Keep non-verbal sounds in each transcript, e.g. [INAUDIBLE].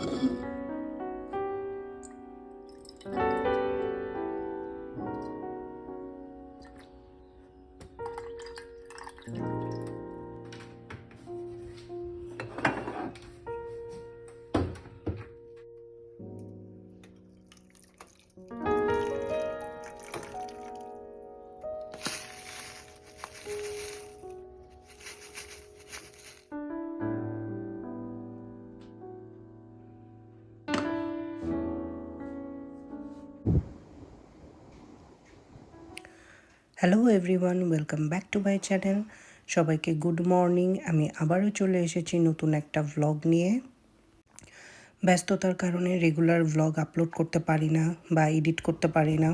Mm-hmm. [LAUGHS] Hello everyone welcome back to my channel সবাইকে good morning আমি আবারও চলে এসেছি নতুন একটা ভ্লগ নিয়ে। ব্যস্ততার কারণে রেগুলার ভ্লগ আপলোড করতে পারি না বা এডিট করতে পারি না।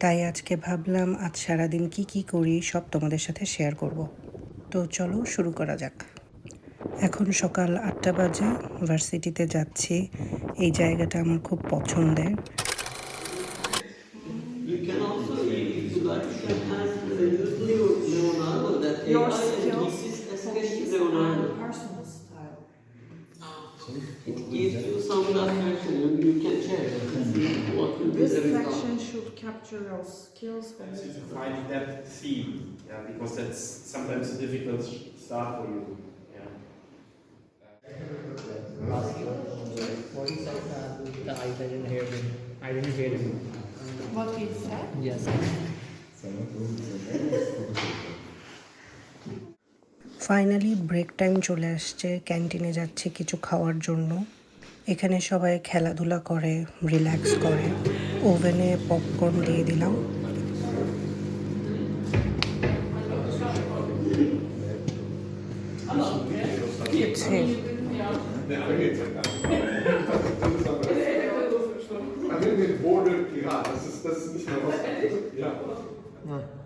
তাই আজকে ভাবলাম আজ সারাদিন কি কি করি সব তোমাদের সাথে শেয়ার করব। তো চলো শুরু করা যাক। এখন সকাল আটটা বাজে ভার্সিটিতে যাচ্ছি। এই জায়গাটা আমার খুব পছন্দের। Your AI and skills this is for sketch his Leonardo. own personal style. It gives you some direction and you can check and see what will be This the result. section should capture your skills for So to find that theme, yeah, because that's sometimes a difficult start for you. Yeah. What he uh, the I didn't hear him. I didn't hear him. What he said? Yes. Finally break time চলে আসছে ক্যান্টিনে যাচ্ছে কিছু খাওয়ার জন্য। এখানে সবাই খেলাধুলা করে রিল্যাক্স করে। ওভেনে পপকর্ন দিয়ে দিলাম. Ja.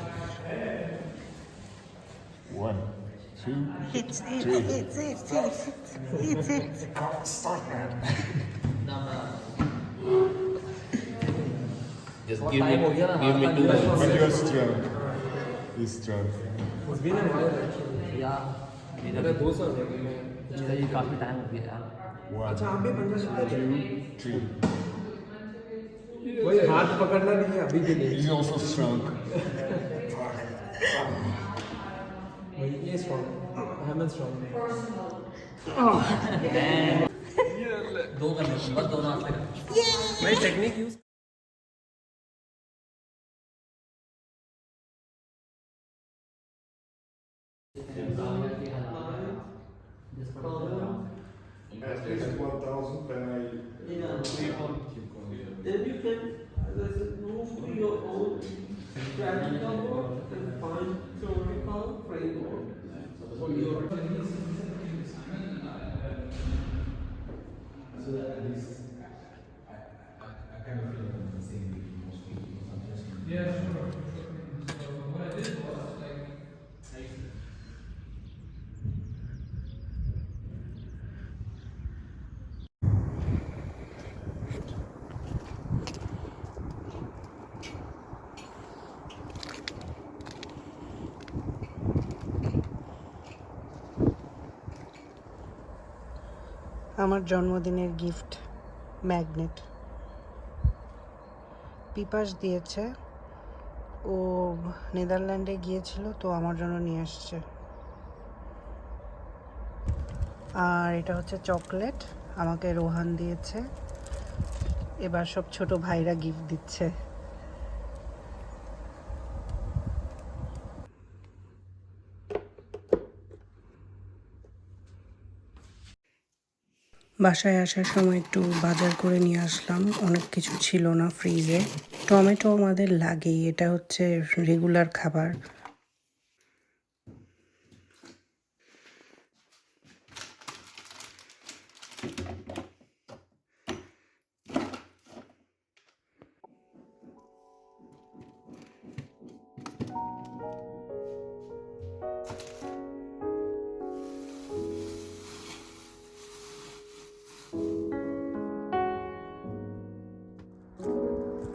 two, It's it, it's it, it's it, it's it. start, man. Just give me, give me two minutes. But you're strong. He's strong. It's been a while actually. Yeah. मेरा दो साल हो गए मैं ये काफी टाइम हो गया यार One, अच्छा आप भी पंजा सीखते थे two, three. वही हाथ पकड़ना नहीं है अभी के लिए He's also strong. [LAUGHS] वही ये स्ट्रॉन्ग अहमद स्ट्रॉन्ग दो करने बस दोनों हाथ लगा मैं technique use At least 1,000 when I Yeah. keep going. Then you can, as I said, move to your own practical and framework so at least I, I, kind of feel like I'm the same with most people. Yeah, sure. আমার জন্মদিনের gift magnet. পিপাস দিয়েছে। ও নেদারল্যান্ডে গিয়েছিল, তো আমার জন্য নিয়ে আসছে। আর এটা হচ্ছে চকলেট, আমাকে রোহান দিয়েছে। এবার সব ছোট ভাইরা গিফট দিচ্ছে। বাসায় আসার সময় একটু বাজার করে নিয়ে আসলাম। অনেক কিছু ছিল না ফ্রিজে টমেটো আমাদের লাগেই। এটা হচ্ছে রেগুলার খাবার।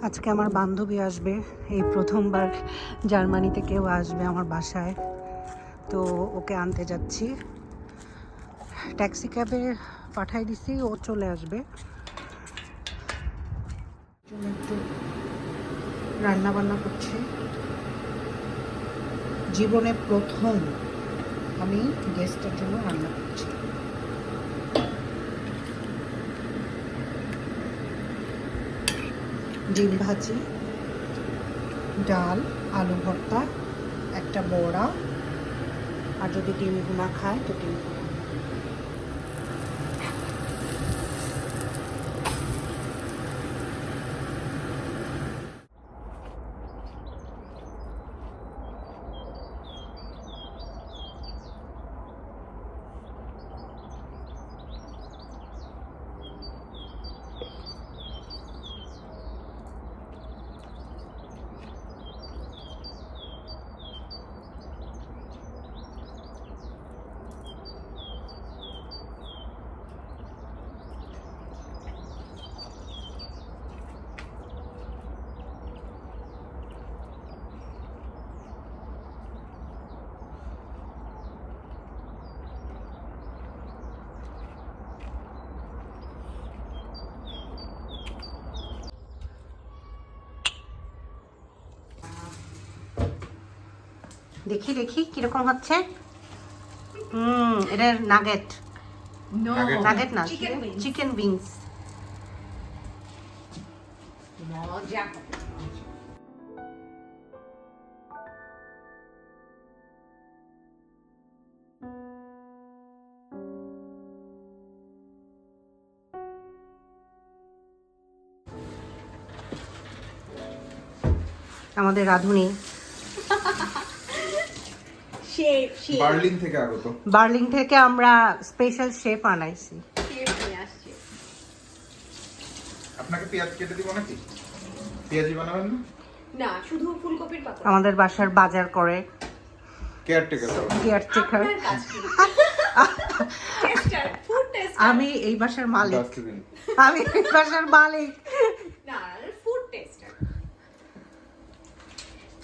আজকে আমার বান্ধবী আসবে। এই প্রথমবার জার্মানিতে কেউ আসবে আমার বাসায়। তো ওকে আনতে যাচ্ছি। ট্যাক্সি ক্যাবে পাঠাই দিছি, ও চলে আসবে। একটু রান্না বান্না করছি। জীবনে প্রথম আমি গেস্টের জন্য রান্না করছি। ডিম ভাজি ডাল আলু ভর্তা একটা বড়া আর যদি ডিম ভুনা খায় তো ডিম ভুনা দেখি দেখি কীরকম হচ্ছে। হুম এটা নাগেট। নাগেট না? Chicken wings. মজা আমাদের রাঁধুনি। বার্লিন থেকে আগত। বার্লিং থেকে আমরা স্পেশাল শেফ আনাইছি। আপনাকে পেঁয়াজ কেটে দিব নাকি? পেঁয়াজি বানাবেন না? না শুধু ফুলকপির পাতা। আমাদের বাসার বাজার করে। কেয়ারটেকার কেয়ারটেকার [LAUGHS] আমি এই বাসার মালিক। আমি এই বাসার মালিক।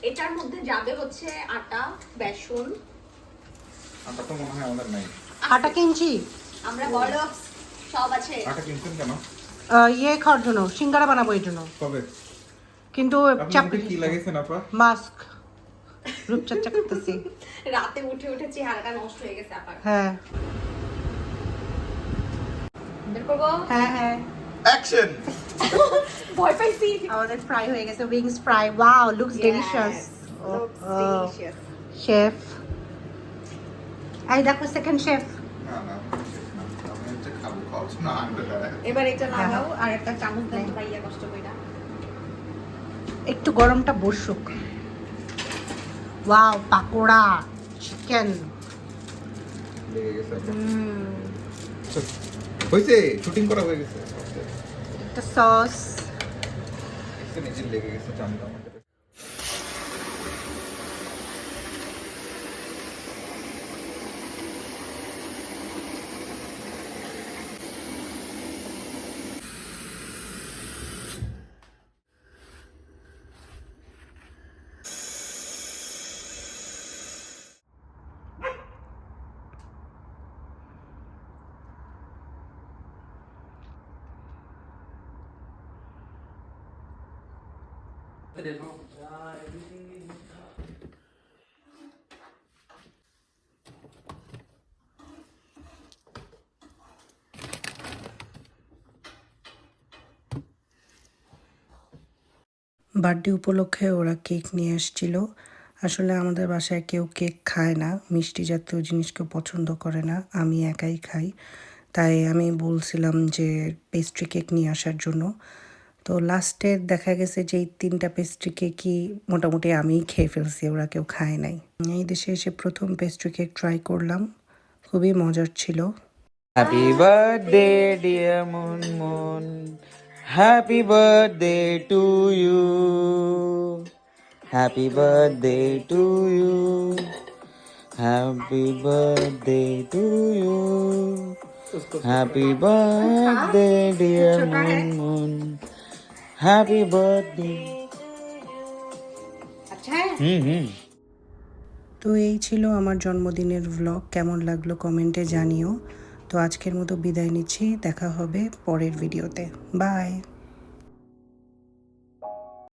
এটার মধ্যে যাবে হচ্ছে আটা বেসন। আটা তো মনে হয় আমাদের নাই। আটা কিনছি। আমরা বড় সব আছে। আটা কিনছেন কেন? আহ, ইয়ে খাওয়ার জন্য সিঙ্গারা বানাবো এই জন্য। কবে? কিন্তু আপনি চাপ মুখে কি লাগাইছেন আপা মাস্ক। রূপচর্চা করতেছি। রাতে উঠে উঠে চেহারাটা নষ্ট হয়ে গেছে আবার হ্যাঁ। বের করব? হ্যাঁ হ্যাঁ। অ্যাকশন ভয় পাইছি আমাদের ফ্রাই হয়ে গেছে wings fry wow looks delicious. Chef দেখো সেকেন্ড শেফ এবার এটা। লাগাও আর একটা চামচ দেন। ভাইয়া কষ্ট কইরা একটু গরমটা বসুক ওয়াও পাকোড়া চিকেন। হয়েছে শুটিং করা হয়ে গেছে। একটা সস বার্থডে উপলক্ষে ওরা কেক নিয়ে আসছিল। আসলে আমাদের বাসায় কেউ কেক খায় না, মিষ্টি জাতীয় জিনিস কেউ পছন্দ করে না, আমি একাই খাই। তাই আমি বলছিলাম যে পেস্ট্রি কেক নিয়ে আসার জন্য। তো লাস্টে দেখা গেছে যে এই তিনটা পেস্ট্রিকে কি মোটামুটি আমি খেয়ে ফেলছি, ওরা কেউ খায় নাই। এই দেশে এসে প্রথম পেস্ট্রি কেক ট্রাই করলাম, খুবই মজার ছিল। Happy birthday dear Munmun happy birthday to you happy birthday to you happy birthday to you happy birthday dear Munmun happy birthday. আচ্ছা। হুম হুম। তো এই ছিল আমার জন্মদিনের ভ্লগ কেমন লাগল কমেন্টে জানিও। তো আজকের মতো বিদায় নিচ্ছি। দেখা হবে পরের ভিডিওতে বাই